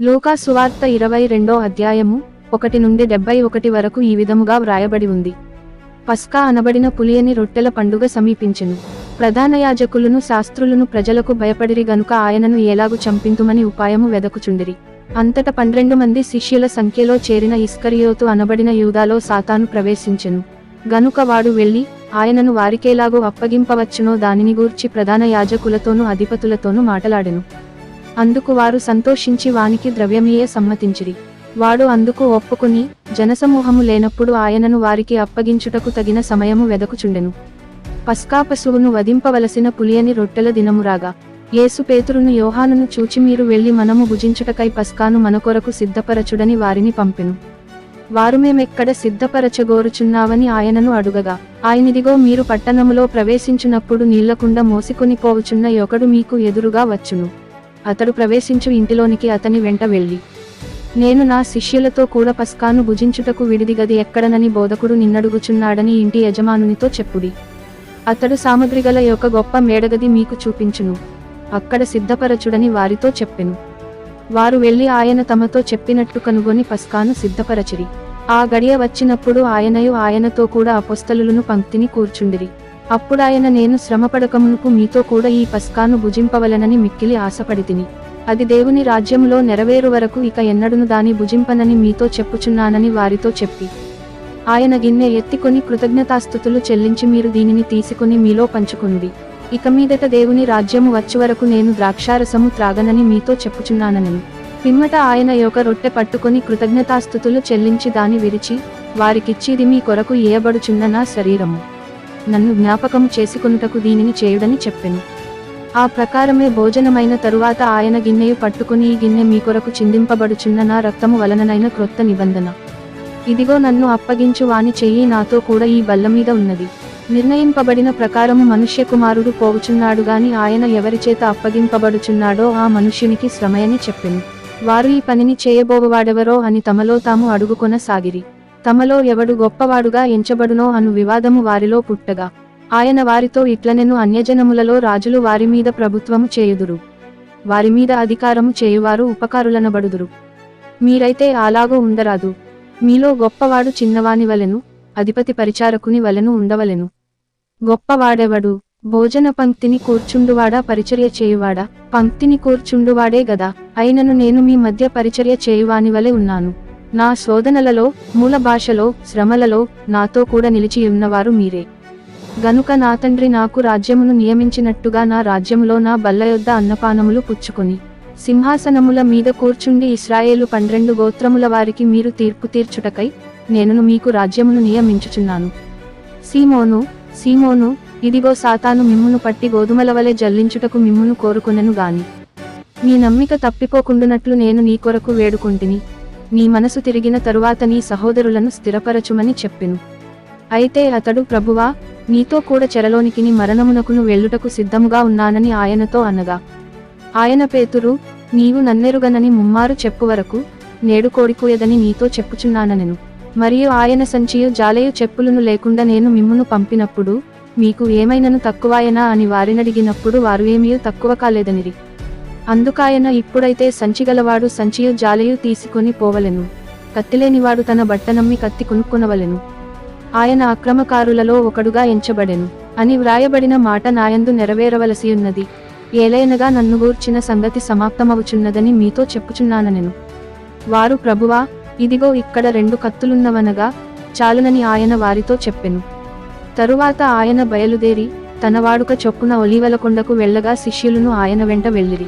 లూకా సువార్త ఇరవై రెండో అధ్యాయము ఒకటి నుండి డెబ్బై ఒకటి వరకు ఈ విధముగా వ్రాయబడి ఉంది. పస్కా అనబడిన పులియని రొట్టెల పండుగ సమీపించెను. ప్రధాన యాజకులను శాస్త్రులను ప్రజలకు భయపడిరి గనుక ఆయనను ఎలాగు చంపింతుమని ఉపాయము వెదకుచుండిరి. అంతట పన్నెండు మంది శిష్యుల సంఖ్యలో చేరిన ఇస్కరియోతు అనబడిన యూదాలో సాతాను ప్రవేశించెను. గనుక వాడు వెళ్ళి ఆయనను వారికేలాగూ అప్పగింపవచ్చునో దానిని గూర్చి ప్రధాన యాజకులతోనూ అధిపతులతోనూ మాటలాడెను. అందుకు వారు సంతోషించి వానికి ద్రవ్యమియే సమ్మతించిరి. వాడు అందుకు ఒప్పుకుని జనసమూహము లేనప్పుడు ఆయనను వారికి అప్పగించుటకు తగిన సమయము వెదకుచుండెను. పస్కా పశువును వధింపవలసిన పులియని రొట్టెల దినమురాగా. యేసు పేతురును యోహానును చూచి మీరు వెళ్ళి మనము భుజించుటకై పస్కాను మనకొరకు సిద్ధపరచుడని వారిని పంపెను. వారు మేమెక్కడ సిద్ధపరచగోరుచున్నావని ఆయనను అడుగగా. ఆయనిదిగో మీరు పట్టణములో ప్రవేశించినప్పుడు నీళ్ళకుండా మోసికొని పోవుచున్న ఒకడు మీకు ఎదురుగా వచ్చును. అతడు ప్రవేశించు ఇంటిలోనికి అతని వెంట వెళ్ళి నేను నా శిష్యులతో కూడా పస్కాను భుజించుటకు విడిది గది ఎక్కడనని బోధకుడు నిన్నడుగుచున్నాడని ఇంటి యజమానునితో చెప్పుడి. అతడు సామగ్రిగల యొక్క గొప్ప మేడగది మీకు చూపించును. అక్కడ సిద్ధపరచుడని వారితో చెప్పెను. వారు వెళ్ళి ఆయన తమతో చెప్పినట్టు కనుగొని పస్కాను సిద్ధపరచిరి. ఆ గడియ వచ్చినప్పుడు ఆయనయు ఆయనతో కూడా అపొస్తలులను పంక్తిని కూర్చుండిరి. అప్పుడాయన నేను శ్రమపడకమునుకు మీతో కూడా ఈ పస్కాను భుజింపవలనని మిక్కిలి ఆశపడితిని. అది దేవుని రాజ్యంలో నెరవేరు వరకు ఇక ఎన్నడును దాని భుజింపనని మీతో చెప్పుచున్నానని వారితో చెప్పి. ఆయన గిన్నె ఎత్తికొని కృతజ్ఞతాస్థుతులు చెల్లించి మీరు దీనిని తీసుకుని మీలో పంచుకుంది ఇక మీదట దేవుని రాజ్యము వచ్చి వరకు నేను ద్రాక్షారసము త్రాగనని మీతో చెప్పుచున్నానని పిమ్మట ఆయన యొక్క రొట్టె పట్టుకొని కృతజ్ఞతాస్థుతులు చెల్లించి దాని విరిచి వారికిచ్చిది మీ కొరకు ఏయబడుచున్న నా శరీరము. నన్ను జ్ఞాపకము చేసుకునుటకు దీనిని చేయుడని చెప్పెను. ఆ ప్రకారమే భోజనమైన తరువాత ఆయన గిన్నెయు పట్టుకుని ఈ గిన్నె మీ కొరకు చిందింపబడుచున్న నా రక్తము వలననైన క్రొత్త నిబంధన. ఇదిగో నన్ను అప్పగించు వాని చెయ్యి నాతో కూడా ఈ బల్ల మీద ఉన్నది. నిర్ణయింపబడిన ప్రకారము మనుష్య కుమారుడు పోవుచున్నాడు గాని ఆయన ఎవరిచేత అప్పగింపబడుచున్నాడో ఆ మనుష్యునికి శ్రమయని చెప్పింది వారు ఈ పనిని చేయబోవాడెవరో అని తమలో తాము అడుగుకొనసాగిరి. తమలో ఎవడు గొప్పవాడుగా ఎంచబడునో అను వివాదము వారిలో పుట్టగా. ఆయన వారితో ఇట్లనెను అన్యజనములలో రాజులు వారి మీద ప్రభుత్వము చేయుదురు. వారి మీద అధికారము చేయువారు ఉపకారులనబడుదురు. మీరైతే అలాగూ ఉండరాదు. మీలో గొప్పవాడు చిన్నవాని వలెను అధిపతి పరిచారకుని వలెను ఉండవలెను. గొప్పవాడెవడు? భోజన పంక్తిని కూర్చుండువాడా పరిచర్య చేయువాడా? పంక్తిని కూర్చుండువాడే గదా. అయినను నేను మీ మధ్య పరిచర్య చేయువాని వలె ఉన్నాను. నా శోధనలలో మూల భాషలో శ్రమలలో నాతో కూడా నిలిచి ఉన్నవారు మీరే. గనుక నా తండ్రి నాకు రాజ్యమును నియమించినట్టుగా నా రాజ్యములో నా బల్ల యొద్ద అన్నపానములు పుచ్చుకొని సింహాసనముల మీద కూర్చుండి ఇస్రాయేలు పన్నెండు గోత్రముల వారికి మీరు తీర్పు తీర్చుటకై నేనును మీకు రాజ్యమును నియమించుచున్నాను. సీమోను సీమోను ఇదిగో సాతాను మిమ్మును పట్టి గోధుమల వలె జల్లించుటకు మిమ్మును కోరుకునను గాని నీ నమ్మిక తప్పిపోకుండునట్లు నేను నీ కొరకు వేడుకుంటిని. నీ మనసు తిరిగిన తరువాత నీ సహోదరులను స్థిరపరచుమని చెప్పెను. అయితే అతడు ప్రభువా నీతో కూడా చెరలోనికిని మరణమునకును వెళ్ళుటకు సిద్ధముగా ఉన్నానని ఆయనతో అనగా ఆయన పేతురు నీవు నన్నెరుగనని ముమ్మారు చెప్పు వరకు నేడు కోడికూయదని నీతో చెప్పుచున్నాననెను. మరియు ఆయన సంచియు జాలయు చెప్పులను లేకుండా నేను మిమ్మును పంపినప్పుడు మీకు ఏమైనను తక్కువాయనా అని వారినడిగినప్పుడు వారు ఏమీ తక్కువ కాలేదనిరి. అందుకాయన ఇప్పుడైతే సంచిగలవాడు సంచియు జాలయు తీసుకొని పోవలెను. కత్తిలేనివాడు తన బట్టనమ్మి కత్తి కొనుక్కొనవలెను. ఆయన అక్రమకారులలో ఒకడుగా ఎంచబడెను. అని వ్రాయబడిన మాట నాయందు నెరవేరవలసియున్నది. ఏలైనగా నన్ను గూర్చిన సంగతి సమాప్తమవుచున్నదని మీతో చెప్పుచున్నానెను వారు ప్రభువా ఇదిగో ఇక్కడ రెండు కత్తులున్నవనగా చాలునని ఆయన వారితో చెప్పెను. తరువాత ఆయన బయలుదేరి తన వాడుక చొప్పున ఒలీవల కొండకు వెళ్ళగా శిష్యులను ఆయన వెంట వెళ్ళిరి.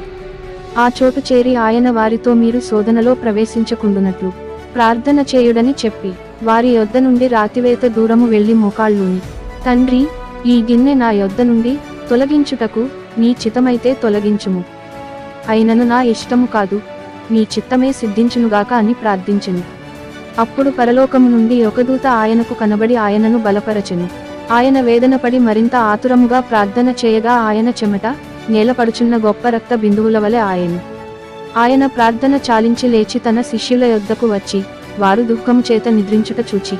ఆ చోటు చేరి ఆయన వారితో మీరు శోధనలో ప్రవేశించకుండునట్లు ప్రార్థన చేయుడని చెప్పి వారి యొద్ద నుండి రాతివేత దూరము వెళ్ళి మోకాళ్ళుని తండ్రి ఈ గిన్నె నా యొద్ద నుండి తొలగించుటకు నీ చిత్తమైతే తొలగించుము. అయినను నా ఇష్టము కాదు నీ చిత్తమే సిద్ధించునుగాక అని ప్రార్థించెను. అప్పుడు పరలోకము నుండి ఒక దూత ఆయనకు కనబడి ఆయనను బలపరచెను. ఆయన వేదనపడి మరింత ఆతురముగా ప్రార్థన చేయగా ఆయన చెమట నేలపడుచున్న గొప్ప రక్త బిందువుల వలె ఆయను. ఆయన ప్రార్థన చాలించి లేచి తన శిష్యుల యొద్దకు వచ్చి వారు దుఃఖం చేత నిద్రించుట చూచి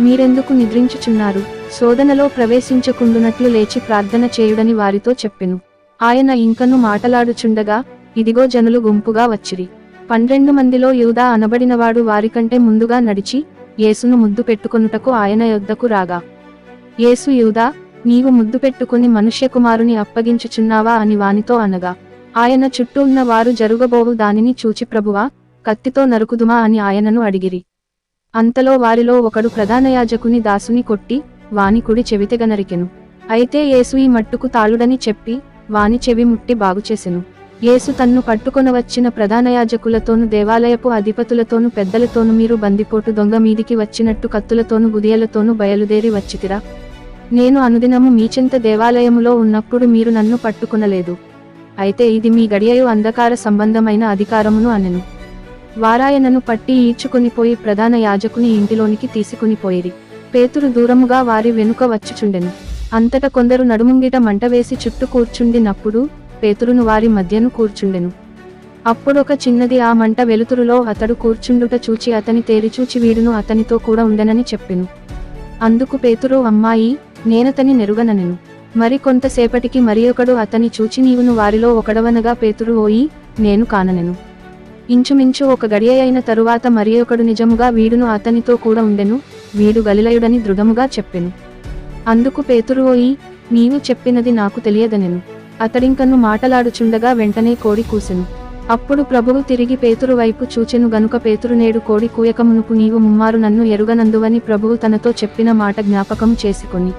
మీరెందుకు నిద్రించుచున్నారు? శోధనలో ప్రవేశించకుండునట్లు లేచి ప్రార్థన చేయుడని వారితో చెప్పెను. ఆయన ఇంకను మాటలాడుచుండగా ఇదిగో జనులు గుంపుగా వచ్చిరి. పన్నెండు మందిలో యూదా అనబడినవాడు వారికంటే ముందుగా నడిచి యేసును ముద్దు పెట్టుకొనుటకు ఆయన యొద్దకు రాగా యేసు యూదా నీవు ముద్దు పెట్టుకుని మనుష్యకుమారుని అప్పగించుచున్నావా అని వానితో అనగా ఆయన చుట్టూ ఉన్న వారు జరుగబోవు దానిని చూచి ప్రభువా కత్తితో నరుకుదుమా అని ఆయనను అడిగిరి. అంతలో వారిలో ఒకడు ప్రధాన యాజకుని దాసుని కొట్టి వాని కుడి చెవితెగ అయితే యేసు ఈ మట్టుకు తాళుడని చెప్పి వాని చెవి ముట్టి బాగుచేసెను యేసు తన్ను పట్టుకొనవచ్చిన ప్రధాన యాజకులతోనూ దేవాలయపు అధిపతులతోనూ పెద్దలతోనూ మీరు బందిపోటు దొంగ మీదికి వచ్చినట్టు కత్తులతోనూ గుదియలతోను బయలుదేరి వచ్చితిరా. నేను అనుదినము మీచెంత దేవాలయములో ఉన్నప్పుడు మీరు నన్ను పట్టుకునలేదు. అయితే ఇది మీ గడియయు అంధకార సంబంధమైన అధికారమును అనెను. వారాయనను పట్టి ఈడ్చుకునిపోయి ప్రధాన యాజకుని ఇంటిలోనికి తీసుకునిపోయిరి పేతురు దూరముగా వారి వెనుక వచ్చుచుండెను. అంతట కొందరు నడుముంగిట మంట వేసి చుట్టూ కూర్చుండినప్పుడు పేతురును వారి మధ్యను కూర్చుండెను. అప్పుడొక చిన్నది ఆ మంట వెలుతురులో అతడు కూర్చుండుట చూచి అతని తేరిచూచి వీడును అతనితో కూడా ఉండనని చెప్పెను. అందుకు పేతురు అమ్మాయి నేనతని నెరుగననెను మరి కొంతసేపటికి మరి ఒకడు అతని చూచి నీవును వారిలో ఒకడవనగా పేతురు ఓయి నేను కాననెను. ఇంచుమించు ఒక గడియ అయిన తరువాత మరి ఒకడు నిజముగా వీడును అతనితో కూడా ఉండెను వీడు గలిలయుడని దృఢముగా చెప్పెను. అందుకు పేతురు ఓయి నీవు చెప్పినది నాకు తెలియదనెను. అతడింకను మాటలాడుచుండగా వెంటనే కోడి కూసెను. అప్పుడు ప్రభువు తిరిగి పేతురు వైపు చూచెను గనుక పేతురు నేడు కోడి కూయకమునుపు నీవు ముమ్మారు నన్ను ఎరుగనందువని ప్రభువు తనతో చెప్పిన మాట జ్ఞాపకం చేసుకొని.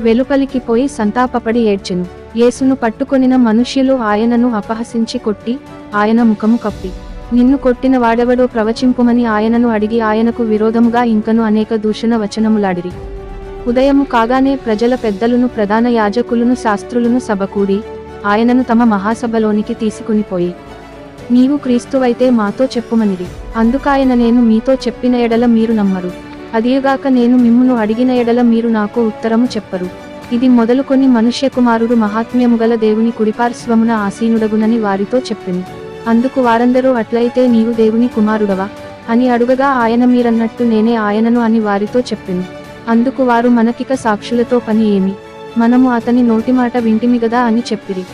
వెలుపలికి పోయి సంతాపపడి ఏడ్చెను. యేసును పట్టుకొనిన మనుష్యులు ఆయనను అపహసించి కొట్టి ఆయన ముఖము కప్పి. నిన్ను కొట్టిన వాడెవడో ప్రవచింపుమని ఆయనను అడిగి ఆయనకు విరోధముగా ఇంకను అనేక దూషణ వచనములాడిరి. ఉదయము కాగానే ప్రజల పెద్దలను ప్రధాన యాజకులను శాస్త్రులను సభకూడి ఆయనను తమ మహాసభలోనికి తీసుకునిపోయి నీవు క్రీస్తువైతే మాతో చెప్పుమనిరి. అందుకాయన నేను మీతో చెప్పిన ఎడల మీరు నమ్మరు. అదియగాక నేను మిమ్మును అడిగిన ఎడల మీరు నాకు ఉత్తరము చెప్పరు. ఇది మొదలుకొని మనుష్య కుమారుడు మహాత్మ్యము గల దేవుని కుడిపార్శ్వమున ఆసీనుడగునని వారితో చెప్పింది అందుకు వారందరూ అట్లయితే నీవు దేవుని కుమారుడవా? అని అడుగగా ఆయన మీరన్నట్టు నేనే ఆయనను అని వారితో చెప్పింది అందుకు వారు మనకిక సాక్షులతో పని ఏమి? మనము అతని నోటిమాట వింటిమి గదా అని చెప్పిరి.